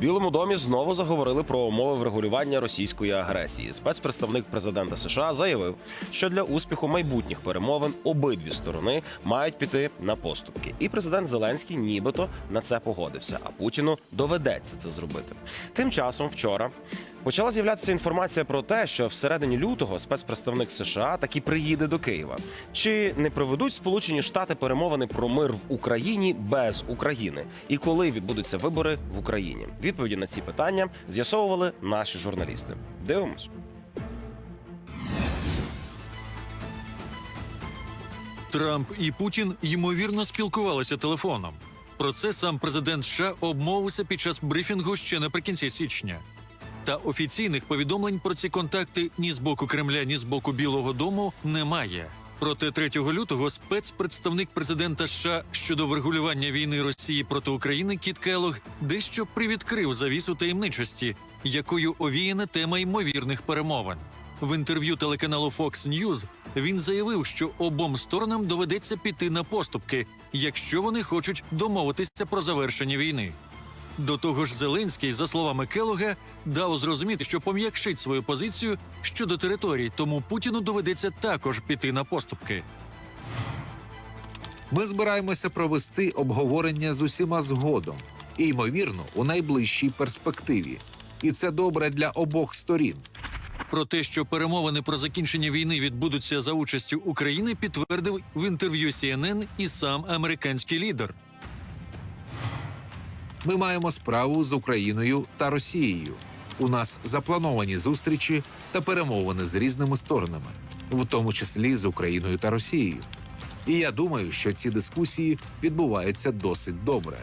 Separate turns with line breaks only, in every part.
Білому домі знову заговорили про умови врегулювання російської агресії. Спецпредставник президента США заявив, що для успіху майбутніх перемовин обидві сторони мають піти на поступки. І президент Зеленський нібито на це погодився. А Путіну доведеться це зробити. Тим часом вчора почала з'являтися інформація про те, що всередині лютого спецпредставник США таки приїде до Києва. Чи не проведуть Сполучені Штати перемовини про мир в Україні без України? І коли відбудуться вибори в Україні? Відповіді на ці питання з'ясовували наші журналісти. Дивимось.
Трамп і Путін ймовірно спілкувалися телефоном. Про це сам президент США обмовився під час брифінгу ще наприкінці січня. Та офіційних повідомлень про ці контакти ні з боку Кремля, ні з боку Білого Дому немає. Проте 3 лютого спецпредставник президента США щодо врегулювання війни Росії проти України Кіт Келлог дещо привідкрив завісу таємничості, якою овіяна тема ймовірних перемовин. В інтерв'ю телеканалу Fox News він заявив, що обом сторонам доведеться піти на поступки, якщо вони хочуть домовитися про завершення війни. До того ж, Зеленський, за словами Келога, дав зрозуміти, що пом'якшить свою позицію щодо територій, тому Путіну доведеться також піти на поступки.
Ми збираємося провести обговорення з усіма згодом, і ймовірно, у найближчій перспективі. І це добре для обох сторін.
Про те, що перемовини про закінчення війни відбудуться за участю України, підтвердив в інтерв'ю CNN і сам американський лідер.
Ми маємо справу з Україною та Росією. У нас заплановані зустрічі та перемовини з різними сторонами, в тому числі з Україною та Росією. І я думаю, що ці дискусії відбуваються досить добре.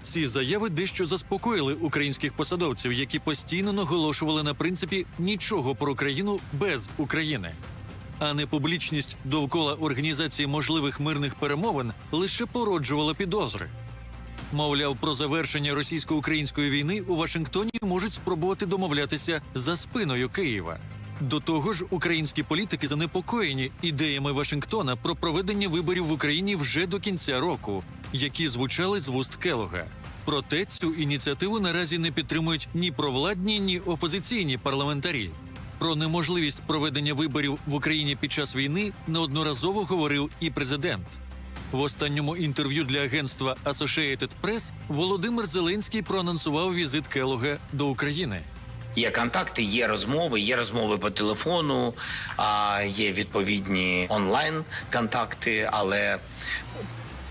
Ці заяви дещо заспокоїли українських посадовців, які постійно наголошували на принципі нічого про Україну без України. А непублічність довкола організації можливих мирних перемовин лише породжувала підозри. Мовляв, про завершення російсько-української війни у Вашингтоні можуть спробувати домовлятися за спиною Києва. До того ж, українські політики занепокоєні ідеями Вашингтона про проведення виборів в Україні вже до кінця року, які звучали з вуст Келога. Проте цю ініціативу наразі не підтримують ні провладні, ні опозиційні парламентарі. Про неможливість проведення виборів в Україні під час війни неодноразово говорив і президент. В останньому інтерв'ю для агентства Associated Press Володимир Зеленський проанонсував візит Келога до України.
Є контакти, є розмови, є розмови по телефону, є відповідні онлайн контакти, але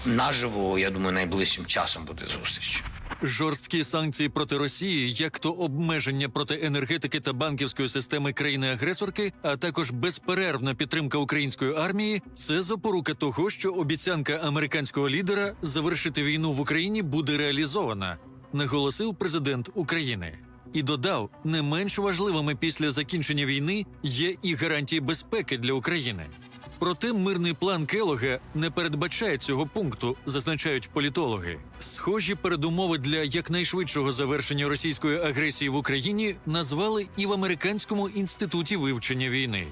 наживо, я думаю, найближчим часом буде зустріч.
Жорсткі санкції проти Росії, як то обмеження проти енергетики та банківської системи країни-агресорки, а також безперервна підтримка української армії це запорука того, що обіцянка американського лідера завершити війну в Україні буде реалізована, наголосив президент України. І додав, не менш важливими після закінчення війни є і гарантії безпеки для України. Проте мирний план Келога не передбачає цього пункту, зазначають політологи. Схожі передумови для якнайшвидшого завершення російської агресії в Україні назвали і в американському інституті вивчення війни.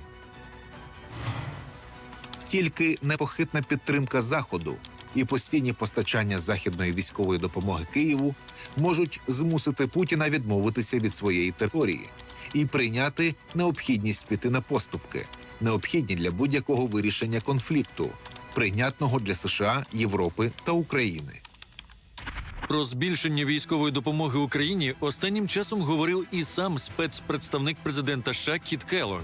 Тільки непохитна підтримка Заходу і постійні постачання західної військової допомоги Києву можуть змусити Путіна відмовитися від своєї території і прийняти необхідність піти на поступки, необхідні для будь-якого вирішення конфлікту, прийнятного для США, Європи та України.
Про збільшення військової допомоги Україні останнім часом говорив і сам спецпредставник президента США Кіт Келлог.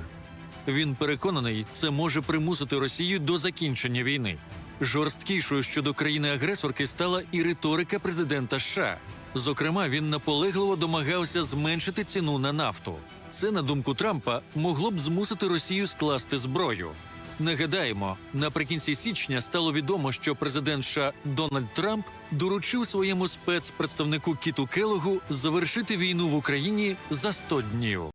Він переконаний, це може примусити Росію до закінчення війни. Жорсткішою щодо країни-агресорки стала і риторика президента США. Зокрема, він наполегливо домагався зменшити ціну на нафту. Це, на думку Трампа, могло б змусити Росію скласти зброю. Нагадаємо, наприкінці січня стало відомо, що президент США Дональд Трамп доручив своєму спецпредставнику Кіту Келогу завершити війну в Україні за 100 днів.